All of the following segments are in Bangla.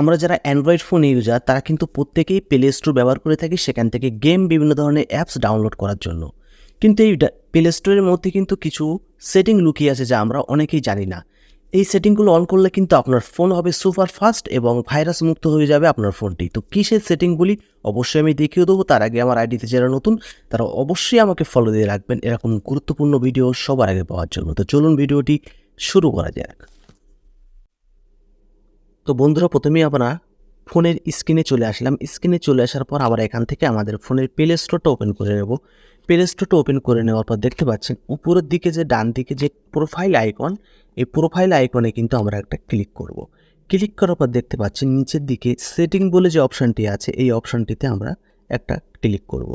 আমরা যারা অ্যান্ড্রয়েড ফোন ইউজার তারা কিন্তু প্রত্যেকেই প্লে স্টোর ব্যবহার করে থাকি সেখান থেকে গেম বিভিন্ন ধরনের অ্যাপস ডাউনলোড করার জন্য। কিন্তু এই প্লে স্টোরের মধ্যে কিন্তু কিছু সেটিং লুকিয়ে আছে যা আমরা অনেকেই জানি না। এই সেটিংগুলো অন করলে কিন্তু আপনার ফোন হবে সুপার ফাস্ট এবং ভাইরাস মুক্ত হয়ে যাবে আপনার ফোনটি তো কিসের সেটিংগুলি অবশ্যই আমি দেখিয়ে দেবো। তার আগে আমার আইডিতে যারা নতুন, তারা অবশ্যই আমাকে ফলো দিয়ে রাখবেন। এরকম গুরুত্বপূর্ণ ভিডিও সবার আগে পাওয়ার জন্য। তো চলুন ভিডিওটি শুরু করা যাক। তো বন্ধুরা, প্রথমেই আমরা ফোনের স্ক্রিনে চলে আসলাম। স্ক্রিনে চলে আসার পর আমরা এখান থেকে আমাদের ফোনের প্লে স্টোরটা ওপেন করে নেব। প্লে স্টোরটা ওপেন করে নেওয়ার পর দেখতে পাচ্ছেন, উপরের দিকে যে ডান দিকে যে প্রোফাইল আইকন এই প্রোফাইল আইকনে কিন্তু আমরা একটা ক্লিক করব। ক্লিক করার পর দেখতে পাচ্ছেন, নিচের দিকে সেটিং বলে যে অপশানটি আছে, এই অপশানটিতে আমরা একটা ক্লিক করব।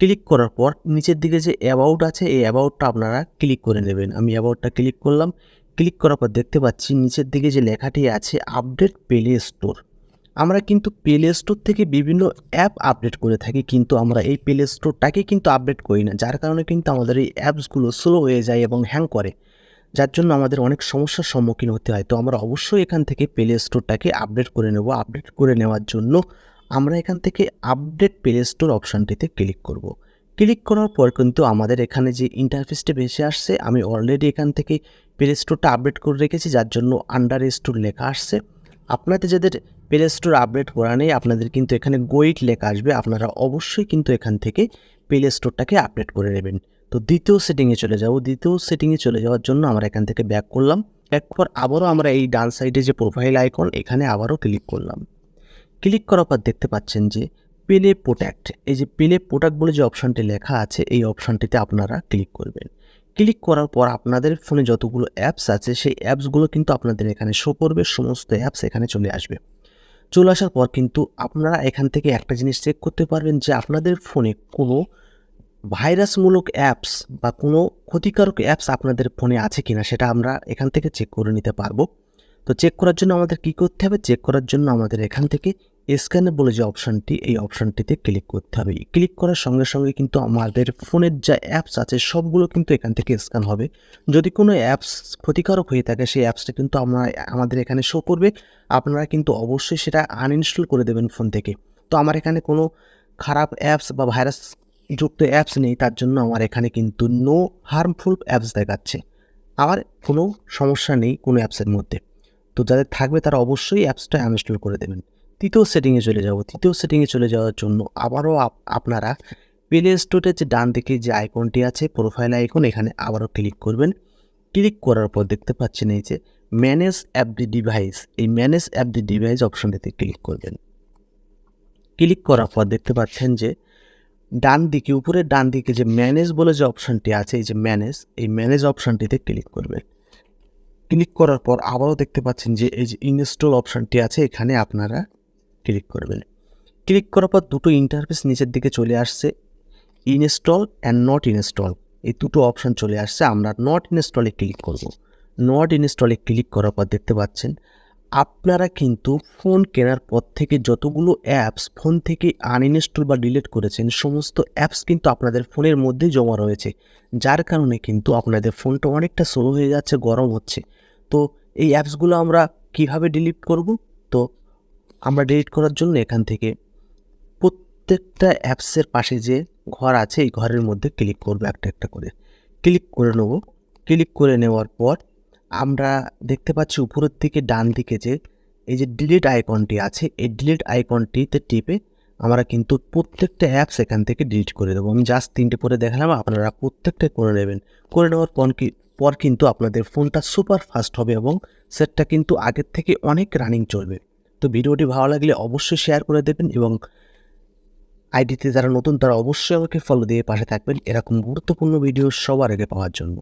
ক্লিক করার পর নিচের দিকে যে অ্যাবাউট আছে, এই অ্যাবাউটটা আপনারা ক্লিক করে নেবেন। আমি অ্যাবাউটটা ক্লিক করলাম ক্লিক করার পর দেখতে পাচ্ছি নিচের দিকে যে লেখাটি আছে, আপডেট প্লে স্টোর। আমরা কিন্তু প্লে স্টোর থেকে বিভিন্ন অ্যাপ আপডেট করে থাকি, কিন্তু আমরা এই প্লে স্টোরটাকে কিন্তু আপডেট করি না। যার কারণে কিন্তু আমাদের এই অ্যাপসগুলো স্লো হয়ে যায় এবং হ্যাং করে, যার জন্য আমাদের অনেক সমস্যার সম্মুখীন হতে হয়। তো আমরা অবশ্যই এখান থেকে প্লে স্টোরটাকে আপডেট করে নেব। আপডেট করে নেওয়ার জন্য আমরা এখান থেকে আপডেট প্লে স্টোর অপশানটিতে ক্লিক করব। ক্লিক করার পর কিন্তু আমাদের এখানে যে ইন্টারফেসটা ভেসে আসছে, আমি অলরেডি এখান থেকে প্লে স্টোরটা আপডেট করে রেখেছি, যার জন্য আন্ডার স্টোর লেখা আসছে। আপনাদের যাদের প্লে স্টোর আপডেট করা নেই, আপনাদের কিন্তু এখানে গোয়েট লেখা আসবে। আপনারা অবশ্যই কিন্তু এখান থেকে প্লে স্টোরটাকে আপডেট করে নেবেন। তো দ্বিতীয় সেটিংয়ে চলে যাব। দ্বিতীয় সেটিংয়ে চলে যাওয়ার জন্য আমরা এখান থেকে ব্যাক করলাম। ব্যাক পর আবারও আমরা এই ডান সাইডে যে প্রোফাইল আইকন এখানে আবারও ক্লিক করলাম। ক্লিক করার পর দেখতে পাচ্ছেন যে পেলে প্রোডাক্ট এই যে পেলে প্রোডাক্ট বলে যে অপশানটি লেখা আছে, এই অপশানটিতে আপনারা ক্লিক করবেন। ক্লিক করার পর আপনাদের ফোনে যতগুলো অ্যাপস আছে, সেই অ্যাপসগুলো কিন্তু আপনাদের এখানে শো করবে, সমস্ত অ্যাপস এখানে চলে আসবে। চলে আসার পর কিন্তু আপনারা এখান থেকে একটা জিনিস চেক করতে পারবেন যে আপনাদের ফোনে কোনো ভাইরাসমূলক অ্যাপস বা কোনো ক্ষতিকারক অ্যাপস আপনাদের ফোনে আছে কি না সেটা আমরা এখান থেকে চেক করে নিতে পারব। তো চেক করার জন্য আমাদের কী করতে হবে? চেক করার জন্য আমাদের এখান থেকে স্ক্যানে বলে যে অপশানটি, এই অপশানটিতে ক্লিক করতে হবে। ক্লিক করার সঙ্গে সঙ্গে কিন্তু আমাদের ফোনের যা অ্যাপস আছে, সবগুলো কিন্তু এখান থেকে স্ক্যান হবে। যদি কোনো অ্যাপস ক্ষতিকারক হয়ে থাকে, সেই অ্যাপসটা কিন্তু আমরা, আমাদের এখানে শো করবে। আপনারা কিন্তু অবশ্যই সেটা আনইনস্টল করে দেবেন ফোন থেকে। তো আমার এখানে কোনো খারাপ অ্যাপস বা ভাইরাস যুক্ত অ্যাপস নেই, তার জন্য আমার এখানে কিন্তু নো হার্মফুল অ্যাপস দেখাচ্ছে। আমার কোনো সমস্যা নেই কোনো অ্যাপসের মধ্যে। তো যাদের থাকবে তারা অবশ্যই অ্যাপসটা আনইনস্টল করে দেবেন। তৃতীয় সেটিংয়ে চলে যাব। তৃতীয় সেটিংয়ে চলে যাওয়ার জন্য আবারও আপনারা প্লে স্টোরের যে ডান দিকে যে আইকনটি আছে প্রোফাইল আইকন এখানে আবারও ক্লিক করবেন। ক্লিক করার পর দেখতে পাচ্ছেন এই যে ম্যানেজ অ্যাপ দি ডিভাইস এই ম্যানেজ অ্যাপ দি ডিভাইস অপশনটিতে ক্লিক করবেন। ক্লিক করার পর দেখতে পাচ্ছেন যে ডান দিকে, উপরে ডান দিকে যে ম্যানেজ বলে যে অপশানটি আছে, এই যে ম্যানেজ এই ম্যানেজ অপশানটিতে ক্লিক করবেন। ক্লিক করার পর আবারও দেখতে পাচ্ছেন যে এই যে ইনস্টল অপশানটি আছে, এখানে আপনারা ক্লিক করবেন ক্লিক করার পর দুটো ইন্টারফেস নিচের দিকে চলে আসছে ইনস্টল অ্যান্ড নট ইনস্টল এই দুটো অপশান চলে আসছে, আমরা নট ইনস্টলে ক্লিক করব। নট ইনস্টলে ক্লিক করার পর দেখতে পাচ্ছেন, আপনারা কিন্তু ফোন কেনার পর থেকে যতগুলো অ্যাপস ফোন থেকে আনইনস্টল বা ডিলিট করেছেন, সমস্ত অ্যাপস কিন্তু আপনাদের ফোনের মধ্যেই জমা রয়েছে। যার কারণে কিন্তু আপনাদের ফোনটা অনেকটা স্লো হয়ে যাচ্ছে, গরম হচ্ছে। তো এই অ্যাপসগুলো আমরা কীভাবে ডিলিট করব? তো আমরা ডিলিট করার জন্য এখান থেকে প্রত্যেকটা অ্যাপসের পাশে যে ঘর আছে, এই ঘরের মধ্যে ক্লিক করব একটা একটা করে। ক্লিক করে নেব। ক্লিক করে নেওয়ার পর আমরা দেখতে পাচ্ছি উপরের দিকে ডান দিকে যে এই যে ডিলিট আইকনটি আছে, এই ডিলিট আইকনটিতে টিপে আমরা কিন্তু প্রত্যেকটা অ্যাপস এখান থেকে ডিলিট করে দেবো। আমি জাস্ট তিনটে পরে দেখালাম, আপনারা প্রত্যেকটা করে নেবেন। করে নেওয়ার পর কি, পর কিন্তু আপনাদের ফোনটা সুপার ফাস্ট হবে এবং সেটটা কিন্তু আগের থেকে অনেক রানিং চলবে। তো ভিডিওটি ভালো লাগলে অবশ্যই শেয়ার করে দেবেন এবং আইডিতে যারা নতুন, তারা অবশ্যই আমাকে ফলো দিয়ে পাশে থাকবেন। এরকম গুরুত্বপূর্ণ ভিডিও সবার আগে পাওয়ার জন্য।